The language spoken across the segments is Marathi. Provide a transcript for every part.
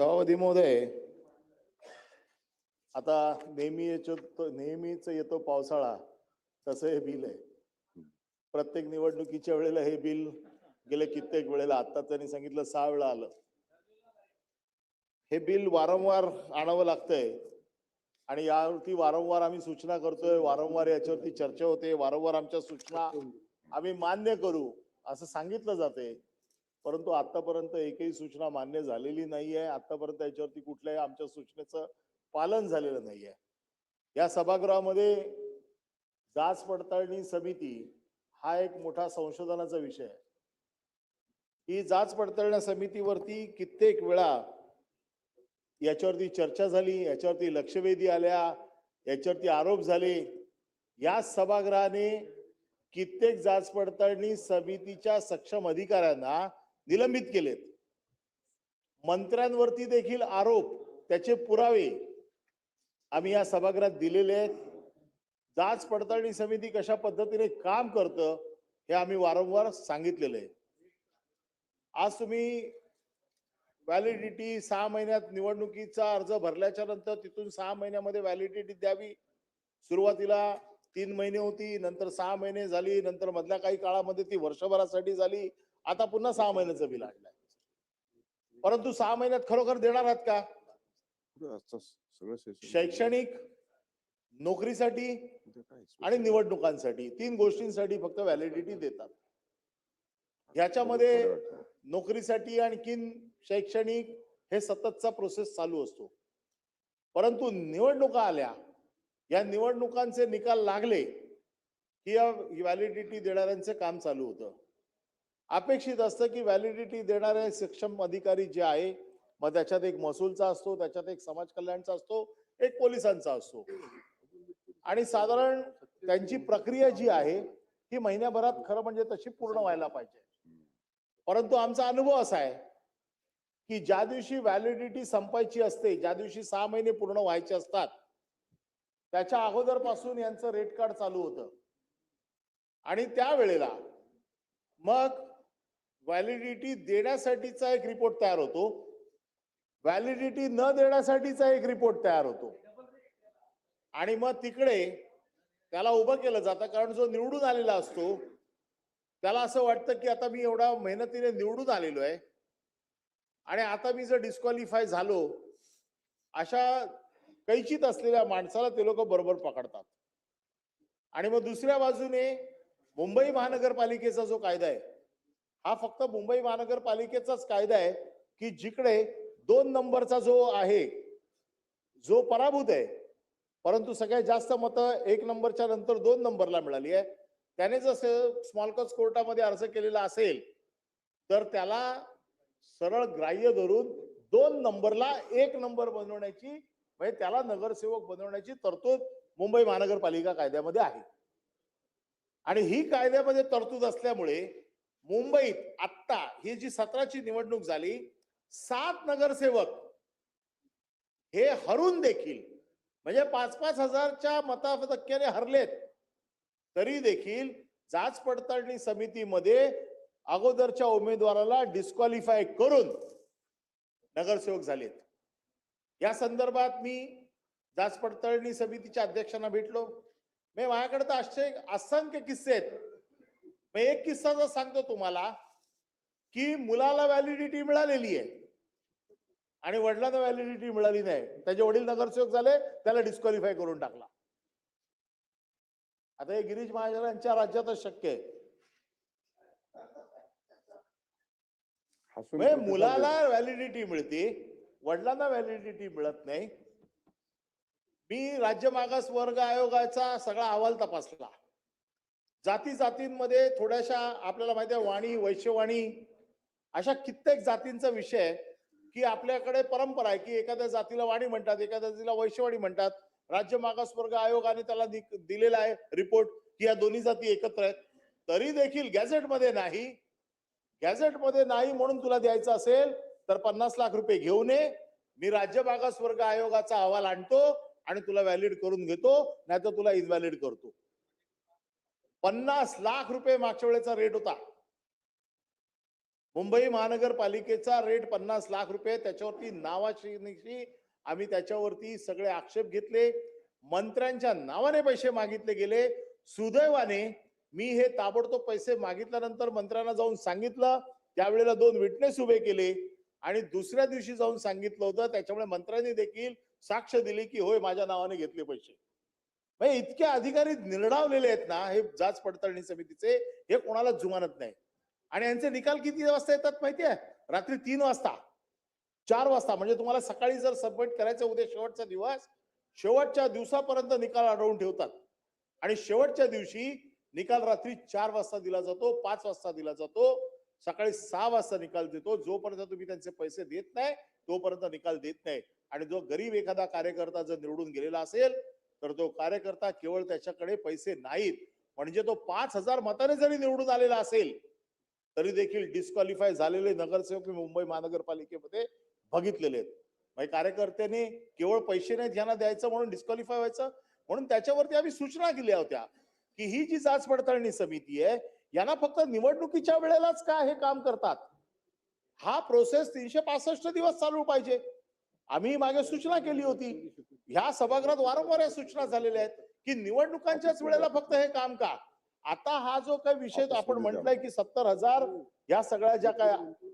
सभापती महोदय आता नेहमी येतो नेहमीच येतो पावसाळा तसं हे बिल आहे. प्रत्येक निवडणुकीच्या वेळेला हे बिल गेले कित्येक वेळेला आता त्यांनी सांगितलं सहा वेळा आलं. हे बिल वारंवार आणावं लागतंय. आणि यावरती वारंवार आम्ही सूचना करतोय वारंवार याच्यावरती चर्चा होते वारंवार आमच्या सूचना आम्ही मान्य करू असं सांगितलं जाते परंतु आतापर्यंत एकही सूचना मान्य झालेली नाहीये. आतापर्यंत याच्यावरती कुठल्याही आमच्या सूचनेचं पालन झालेलं नाहीये. या सभागृहामध्ये जाच पडताळणी समिती हा एक मोठा संशोधनाचा विषय आहे. ही जाच पडताळण्या समितीवरती कित्येक वेळा याच्यावरती चर्चा झाली याच्यावरती लक्षवेधी आल्या याच्यावरती आरोप झाले. या सभागृहाने कित्येक जाच पडताळणी समितीच्या सक्षम अधिकाऱ्यांना निलंबित केलेत. मंत्र्यांवरती देखील आरोप त्याचे पुरावे आम्ही या सभागृहात दिलेले आहेत. जाच पडताळणी समिती कशा पद्धतीने काम करतं हे आम्ही वारंवार सांगितलेलं आहे. आज तुम्ही व्हॅलिडिटी सहा महिन्यात निवडणुकीचा अर्ज भरल्याच्या नंतर तिथून सहा महिन्यामध्ये व्हॅलिडिटी द्यावी. सुरुवातीला तीन महिने होती नंतर सहा महिने झाली नंतर मधल्या काही काळामध्ये ती वर्षभरासाठी झाली. आता पुन्हा सहा महिन्याचं बिल आणलंय परंतु सहा महिन्यात खरोखर देणार आहात का. शैक्षणिक नोकरीसाठी आणि? निवडणुकांसाठी तीन गोष्टींसाठी फक्त व्हॅलिडिटी देतात ह्याच्यामध्ये. नोकरीसाठी आणखीन शैक्षणिक हे सततचा प्रोसेस चालू असतो परंतु निवडणुका आल्या या निवडणुकांचे निकाल लागले की या व्हॅलिडिटी देणाऱ्यांचे काम चालू होतं अपेक्षित असतं की व्हॅलिडिटी देणारे सक्षम अधिकारी जे आहे मग त्याच्यात एक महसूलचा असतो त्याच्यात एक समाज कल्याणचा असतो एक पोलिसांचा असतो. आणि साधारण त्यांची प्रक्रिया जी आहे ही महिन्याभरात खरं म्हणजे तशी पूर्ण व्हायला पाहिजे. परंतु आमचा अनुभव असा आहे की ज्या दिवशी व्हॅलिडिटी संपायची असते ज्या दिवशी सहा महिने पूर्ण व्हायचे असतात त्याच्या अगोदरपासून यांचं रेट कार्ड चालू होतं. आणि त्यावेळेला मग व्हॅलिडिटी देण्यासाठीचा एक रिपोर्ट तयार होतो. व्हॅलिडिटी न देण्यासाठीचा एक रिपोर्ट तयार होतो. आणि मग तिकडे त्याला उभं केलं जातं कारण जो निवडून आलेला असतो त्याला असं वाटतं की आता मी एवढा मेहनतीने निवडून आलेलो आहे. आणि आता मी जर डिस्क्वालिफाय झालो अशा कैचित असलेल्या माणसाला ते लोक बरोबर पकडतात. आणि मग दुसऱ्या बाजूने मुंबई महानगरपालिकेचा जो कायदा आहे हा फक्त मुंबई महानगरपालिकेचाच कायदा आहे की जिकडे दोन नंबरचा जो आहे जो पराभूत आहे परंतु सगळ्यात जास्त मतं एक नंबरच्या नंतर दोन नंबरला मिळाली आहे. त्याने जसं स्मॉलकॉज कोर्टामध्ये अर्ज केलेला असेल तर त्याला सरळ ग्राह्य धरून दोन नंबरला एक नंबर बनवण्याची म्हणजे त्याला नगरसेवक बनवण्याची तरतूद मुंबई महानगरपालिका कायद्यामध्ये आहे. आणि ही कायद्यामध्ये तरतूद असल्यामुळे मुंबईत आत्ता ही जी सतराची निवडणूक झाली सात नगरसेवक हे हरून देखील म्हणजे पाच पाच हजारच्या मताधक्क्याने हरलेत तरी देखील जाच पडताळणी समितीमध्ये अगोदरच्या उमेदवाराला डिस्क्वालिफाय करून नगरसेवक झालेत. या संदर्भात मी जाच पडताळणी समितीच्या अध्यक्षांना भेटलो. मी माझ्याकडे तर असे असंख्य किस्से आहेत. मी एक किस्सा जर सांगतो तुम्हाला की मुलाला व्हॅलिडिटी मिळालेली आहे. आणि वडिलांना व्हॅलिडिटी मिळाली नाही. त्याचे वडील नगरसेवक झाले त्याला डिस्क्वालिफाय करून टाकला. आता हे गिरीश महाजनांच्या राज्यातच शक्य आहे. मुलाला. व्हॅलिडिटी मिळते वडिलांना व्हॅलिडिटी मिळत नाही. मी राज्य मागास वर्ग आयोगाचा सगळा अहवाल तपासला. जाती जातींमध्ये थोड्याशा आपल्याला माहिती आहे वाणी वैश्यवाणी अशा कित्येक जातींचा विषय की आपल्याकडे परंपरा आहे की एखाद्या जातीला वाणी म्हणतात एखाद्या जातीला वैश्यवाणी म्हणतात. राज्य मागासवर्ग आयोगाने त्याला दिलेला आहे रिपोर्ट की या दोन्ही जाती एकत्र आहेत. तरी देखील गॅझेटमध्ये नाही. गॅझेटमध्ये नाही म्हणून तुला द्यायचं असेल तर पन्नास लाख रुपये घेऊन ये. मी राज्य मागासवर्ग आयोगाचा अहवाल आणतो आणि तुला व्हॅलिड करून घेतो नाहीतर तुला इनव्हॅलिड करतो. पन्नास लाख रुपये मागच्या वेळेचा रेट होता. मुंबई महानगरपालिकेचा रेट पन्नास लाख रुपये त्याच्यावरती नावाशी आम्ही त्याच्यावरती सगळे आक्षेप घेतले. मंत्र्यांच्या नावाने पैसे मागितले गेले. सुदैवाने मी हे ताबडतोब पैसे मागितल्यानंतर मंत्र्यांना जाऊन सांगितलं. त्यावेळेला दोन विटनेस उभे केले आणि दुसऱ्या दिवशी जाऊन सांगितलं होतं. त्याच्यामुळे मंत्र्यांनी देखील साक्ष दिली की होय माझ्या नावाने घेतले पैसे. म्हणजे इतके अधिकारी निर्डावलेले आहेत ना हे जाच पडताळणी समितीचे हे कोणाला जुमानत नाही. आणि यांचे निकाल किती वाजता येतात माहितीये? रात्री तीन वाजता. चार वाजता. म्हणजे तुम्हाला सकाळी जर सबमिट करायचं उद्या शेवटचा दिवस शेवटच्या दिवसापर्यंत निकाल अडवून ठेवतात. आणि शेवटच्या दिवशी निकाल रात्री चार वाजता दिला जातो पाच वाजता दिला जातो सकाळी सहा वाजता निकाल देतो. जोपर्यंत तुम्ही त्यांचे पैसे देत नाही तोपर्यंत निकाल देत नाही. आणि जो गरीब एखादा कार्यकर्ता जर निवडून गेलेला असेल तर तो कार्यकर्ता केवळ त्याच्याकडे पैसे नाहीत म्हणजे तो पाच हजार मताने जरी निवडून आलेला असेल तरी देखील डिस्क्वालिफाय झालेले नगरसेवक मुंबई महानगरपालिकेमध्ये बघितलेले आहेत. म्हणजे कार्यकर्त्याने केवळ पैसे नाही ज्यांना द्यायचं म्हणून डिस्क्वालिफाय व्हायचं म्हणून त्याच्यावरती आम्ही सूचना केल्या होत्या की ही जी जाच पडताळणी समिती आहे यांना फक्त निवडणुकीच्या वेळेलाच का हे काम करतात? हा प्रोसेस तीनशे पासष्ट दिवस चालू पाहिजे. आम्ही मागे सूचना केली होती. ह्या सभागृहात वारंवार या सूचना झालेल्या आहेत की निवडणुकांच्याच वेळेला फक्त हे काम का? आता हा जो काही विषय आपण म्हटलंय की सत्तर हजार या सगळ्या ज्या काय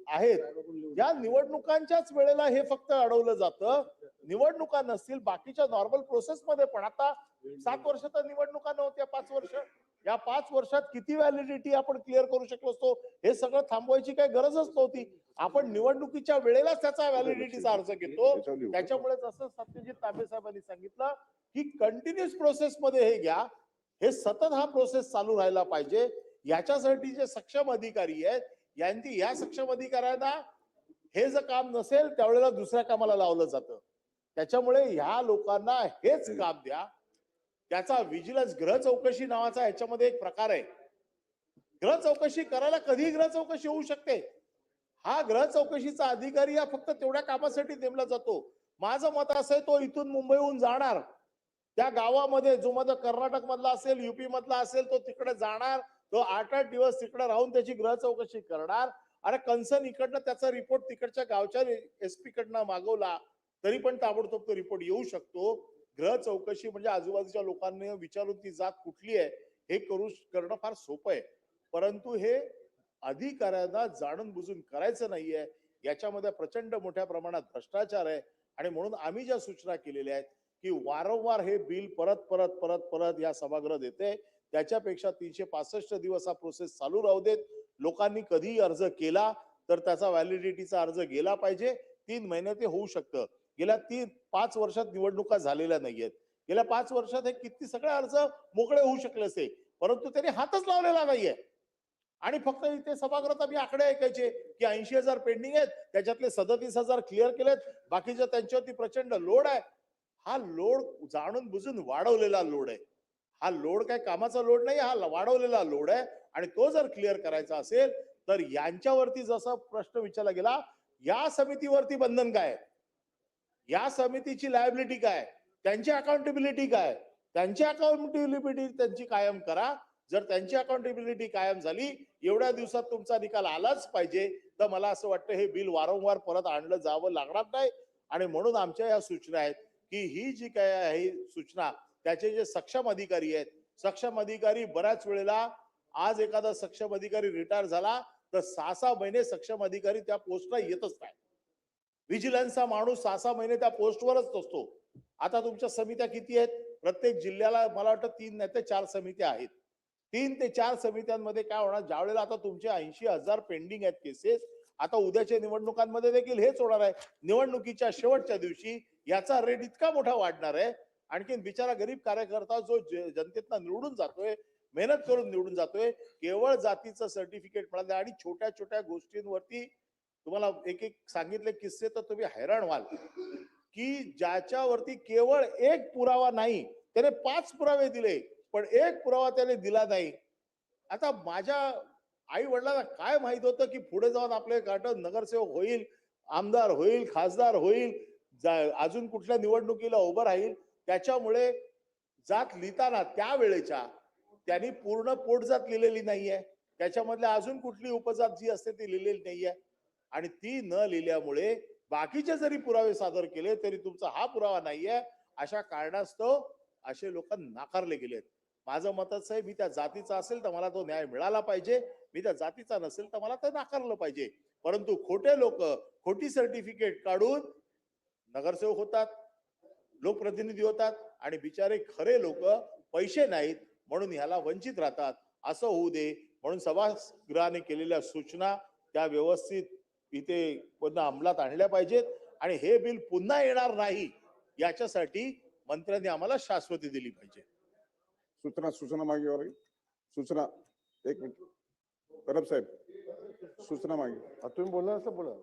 आहेत या निवडणुकांच्याच वेळेला हे फक्त अडवलं जातं. निवडणुका नसतील बाकीच्या नॉर्मल प्रोसेस मध्ये पण आता सात वर्ष तर निवडणुका नव्हत्या पाच वर्ष. या पाच वर्षात किती व्हॅलिडिटी आपण क्लिअर करू शकलो असतो? हे सगळं थांबवायची काही गरजच नव्हती. आपण निवडणुकीच्या वेळेलाच त्याचा व्हॅलिडिटीचा अर्ज घेतो. त्याच्यामुळे जसं सत्यजित तांबे साहेबांनी सांगितलं की कंटिन्युअस प्रोसेस मध्ये हे घ्या. हे सतत हा प्रोसेस चालू राहायला पाहिजे. याच्यासाठी जे सक्षम अधिकारी आहेत यांची या सक्षम अधिकाऱ्यांना हे जर काम नसेल त्यावेळेला दुसऱ्या कामाला लावलं जातं. त्याच्यामुळे ह्या लोकांना हेच काम द्या. त्याचा विजिलन्स ग्रह चौकशी नावाचा याच्यामध्ये एक प्रकार आहे. ग्रह चौकशी करायला कधी ग्रह चौकशी होऊ शकते. हा ग्रह चौकशीचा अधिकारी हा फक्त तेवढ्या कामासाठी नेमला जातो. माझं मत असं आहे तो इथून मुंबईहून जाणार. त्या गावामध्ये जो माझा कर्नाटक मधला असेल युपी मधला असेल तो तिकडे जाणार. तो आठ आठ दिवस तिकडे राहून त्याची ग्रह चौकशी करणार. अरे कन्सर्न इकडनं त्याचा रिपोर्ट तिकडच्या गावच्या एसपी कडनं मागवला तरी पण ताबडतोब तो रिपोर्ट येऊ शकतो. ग्रह चौकशी म्हणजे आजूबाजूच्या लोकांनी विचारून ती जात कुठली आहे हे करू करणं फार सोपं आहे. परंतु हे अधिकाऱ्यांना जाणून बुजून करायचं नाहीये याच्यामध्ये प्रचंड मोठ्या प्रमाणात भ्रष्टाचार आहे आणि म्हणून आम्ही ज्या सूचना केलेल्या आहेत की वारंवार हे बिल परत परत परत परत या सभागृह देते त्याच्यापेक्षा तीनशे पासष्ट दिवस हा प्रोसेस चालू राहू देत. लोकांनी कधी अर्ज केला तर त्याचा व्हॅलिडिटीचा अर्ज गेला पाहिजे. तीन महिने ते होऊ शकतं. गेल्या तीन पाच वर्षात निवडणुका झालेल्या नाहीयेत. गेल्या पाच वर्षात हे किती सगळे अर्ज मोकळे होऊ शकले असते परंतु त्यांनी हातच लावलेला नाहीये. आणि फक्त इथे सभागृहात आम्ही आकडे ऐकायचे की ऐंशी हजार पेंडिंग आहेत त्याच्यातले सदतीस हजार क्लिअर केलेत बाकीच्या त्यांच्यावरती प्रचंड लोड आहे. हा लोड जाणून बुजून वाढवलेला लोड आहे. हा लोड काय कामाचा लोड नाही हा वाढवलेला लोड आहे. आणि तो जर क्लिअर करायचा असेल तर यांच्यावरती जसा प्रश्न विचारला गेला या समितीवरती बंधन काय या समितीची लायबिलिटी काय? त्यांची अकाउंटेबिलिटी काय? त्यांची अकाउंटेबिलिटी त्यांची कायम करा. जर त्यांची अकाउंटेबिलिटी कायम झाली एवढ्या दिवसात तुमचा निकाल आलाच पाहिजे. तर मला असं वाटतं हे बिल वारंवार परत आणलं जावं लागणार नाही. आणि म्हणून आमच्या या सूचना आहेत की ही जी काय आहे सूचना त्याचे जे सक्षम अधिकारी आहेत सक्षम अधिकारी बऱ्याच वेळेला आज एखादा सक्षम अधिकारी रिटायर झाला तर सहा सहा महिने सक्षम अधिकारी त्या पोस्टला येतच नाही विजिलन्सचा माणूस सहा सहा महिने त्या पोस्टवरच असतो. आता तुमच्या समित्या किती आहेत? प्रत्येक जिल्ह्याला मला वाटतं तीन नाही तर चार समित्या आहेत. तीन ते चार समित्यांमध्ये काय होणार? ज्या वेळेला आता तुमचे ऐंशी हजार पेंडिंग आहेत केसेस आता उद्याच्या निवडणुकांमध्ये देखील हेच होणार आहे. निवडणुकीच्या शेवटच्या दिवशी याचा रेट इतका मोठा वाढणार आहे. आणखीन बिचारा गरीब कार्यकर्ता जो जनतेतना जनतेतनं निवडून जातोय मेहनत करून निवडून जातोय केवळ जातीचं सर्टिफिकेट मिळालं आणि छोट्या छोट्या गोष्टींवरती तुम्हाला एक एक सांगितले किस्से तर तुम्ही हैराण व्हाल. की ज्याच्यावरती केवळ एक पुरावा नाही त्याने पाच पुरावे दिले पण एक पुरावा त्याने दिला नाही. आता माझ्या आई वडिलांना काय माहीत होतं की पुढे जाऊन आपले गाठ नगरसेवक होईल आमदार होईल खासदार होईल अजून कुठल्या निवडणुकीला उभं राहील त्याच्यामुळे जात लिहिताना त्या वेळेच्या त्यांनी पूर्ण पोटजात लिहिलेली नाहीये. त्याच्यामधल्या अजून कुठली उपजात जी असते ती लिहिलेली नाहीये. आणि ती न लिहिल्यामुळे बाकीचे जरी पुरावे सादर केले तरी तुमचा हा पुरावा नाहीये. अशा कारणास्तव असे लोक नाकारले गेलेत. माझं मतच आहे मी त्या जातीचा असेल तर मला तो न्याय मिळाला पाहिजे. मी त्या जातीचा नसेल तर मला ते नाकारलं पाहिजे. परंतु खोटे लोक खोटी सर्टिफिकेट काढून नगरसेवक होतात लोकप्रतिनिधी होतात आणि बिचारे खरे लोक पैसे नाहीत म्हणून ह्याला वंचित राहतात. असं होऊ दे म्हणून सभागृहाने केलेल्या सूचना त्या व्यवस्थित इथे पुन्हा अंमलात आणल्या पाहिजेत आणि हे बिल पुन्हा येणार नाही याच्यासाठी मंत्र्यांनी आम्हाला शाश्वती दिली पाहिजे. सूचना सूचना मागे सूचना एक मिनिट. परब साहेब सूचना मागे. हा, तुम्ही बोलणार असं बोला.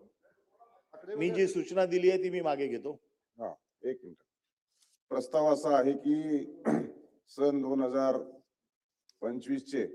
मी जी सूचना दिली आहे ती मी मागे घेतो. हा एक मिनिट. प्रस्ताव असा आहे की सन दोन हजार पंचवीस चे